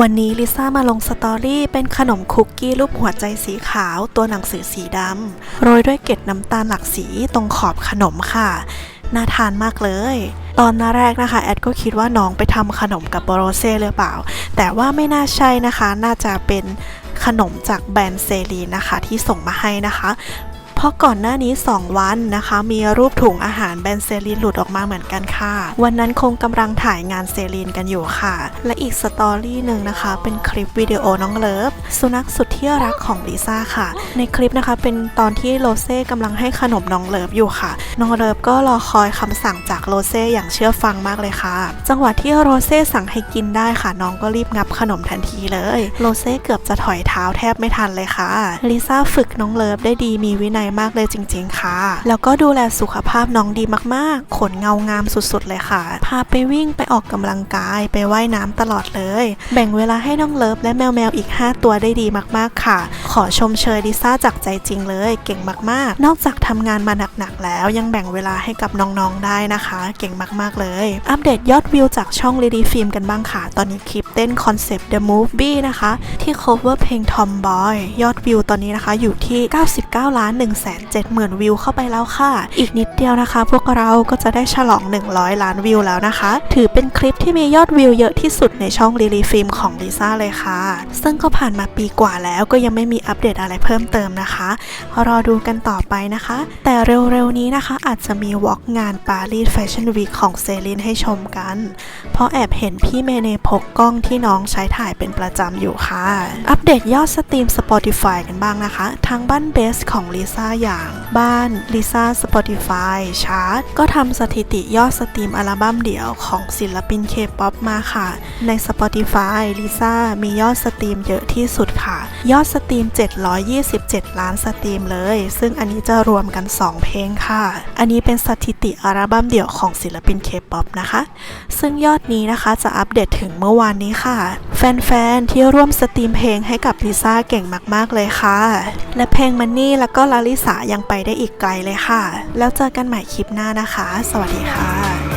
วันนี้ลิซ่ามาลงสตอรี่เป็นขนมคุกกี้รูปหัวใจสีขาวตัวหนังสือสีดำโรยด้วยเกล็ดน้ำตาลหลักสีตรงขอบขนมค่ะ น่าทานมากเลย ตอนแรกนะคะ แอดก็คิดว่าน้องไปทำขนมกับโบโรเซ่หรือเปล่า แต่ว่าไม่น่าใช่นะคะ น่าจะเป็นขนมจากแบรนด์เซรีนะคะที่ส่งมาให้นะคะ เพราะก่อนหน้านี้ 2 วันนะคะ มีรูปถุงอาหารแบนเซรีนหลุดออกมาเหมือนกันค่ะ วันนั้นคงกำลังถ่ายงานเซรีนกันอยู่ค่ะ และอีกสตอรี่หนึ่งนะคะ เป็นคลิปวิดีโอน้องเลิฟสุนัขสุดที่รักของลิซ่าค่ะ ในคลิปนะคะเป็นตอนที่โรเซ่กำลังให้ขนมน้องเลิฟอยู่ค่ะ น้องเลิฟก็รอคอยคำสั่งจากโรเซ่อย่างเชื่อฟังมากเลยค่ะ จังหวะที่โรเซ่สั่งให้กินได้ค่ะ น้องก็รีบงับขนมทันทีเลย โรเซ่เกือบจะถอยเท้าแทบไม่ทันเลยค่ะลิซ่าฝึกน้องเลิฟได้ดีมีวินัยมากเลยจริง ๆ ค่ะ แล้วก็ดูแลสุขภาพน้องดีมากๆ ขนเงางามสุดๆ เลยค่ะ พาไปวิ่งไปออกกำลังกายไปว่ายน้ำตลอดเลย แบ่งเวลาให้น้องเลิฟและแมวแมวๆอีก 5 ตัวได้ดีมากๆค่ะ ขอชมเชยลิซ่าจากใจจริงเลย เก่งมากๆ นอกจากทำงานมาหนักๆ แล้วยังแบ่งเวลาให้กับน้องๆ ได้นะคะ เก่งมากๆ เลย อัปเดตยอดวิวจากช่อง Lady Film กันบ้างค่ะ ตอนนี้คลิปเต้นคอนเซปต์ The Movie นะคะ ที่ cover เพลง Tomboy ยอดวิวตอนนี้นะคะอยู่ที่ 99ล้าน1 7 0 0 0 0 วิวเข้าไปแล้วค่ะ อีกนิดเดียวนะคะ พวกเราก็จะได้ฉลอง 100 ล้านวิวแล้วนะคะ ถือเป็นคลิปที่มียอดวิวเยอะที่สุดในช่อง Lily Film ของลิซ่าเลยค่ะ ซึ่งก็ผ่านมาปีกว่าแล้วก็ยังไม่มีอัปเดตอะไรเพิ่มเติมนะคะรอดูกันต่อไปนะคะ แต่เร็วๆนี้นะคะอาจจะมีวอล์กงานปารีสแฟชั่นวีคของเซรินให้ชมกัน เพราะแอบเห็นพี่เมเนพกกล้องที่น้องใช้ถ่ายเป็นประจำอยู่ค่ะ อัปเดตยอดสตรีม Spotify กันบ้างนะคะ ทางบ้านเบสของลิซ่าอย่างบ้านลิซ่า Spotify ชาร์ตก็ทำสถิติยอดสตรีมอัลบั้มเดี่ยวของศิลปินเคป๊อปมาค่ะ ใน Spotify ลิซ่ามียอดสตรีมเยอะที่สุดค่ะ ยอดสตรีม 727 ล้านสตรีมเลย ซึ่งอันนี้จะรวมกัน 2 เพลงค่ะ อันนี้เป็นสถิติอัลบั้มเดี่ยวของศิลปินเคป๊อปนะคะ ซึ่งยอดนี้นะคะจะอัปเดตถึงเมื่อวานนี้ค่ะ แฟนๆ ที่ร่วมสตรีมเพลงให้กับลิซ่าเก่งมากๆเลยค่ะ และเพลงมันนี่แล้วก็ลาลิษายังไปได้อีกไกลเลยค่ะ แล้วเจอกันใหม่คลิปหน้านะคะ สวัสดีค่ะ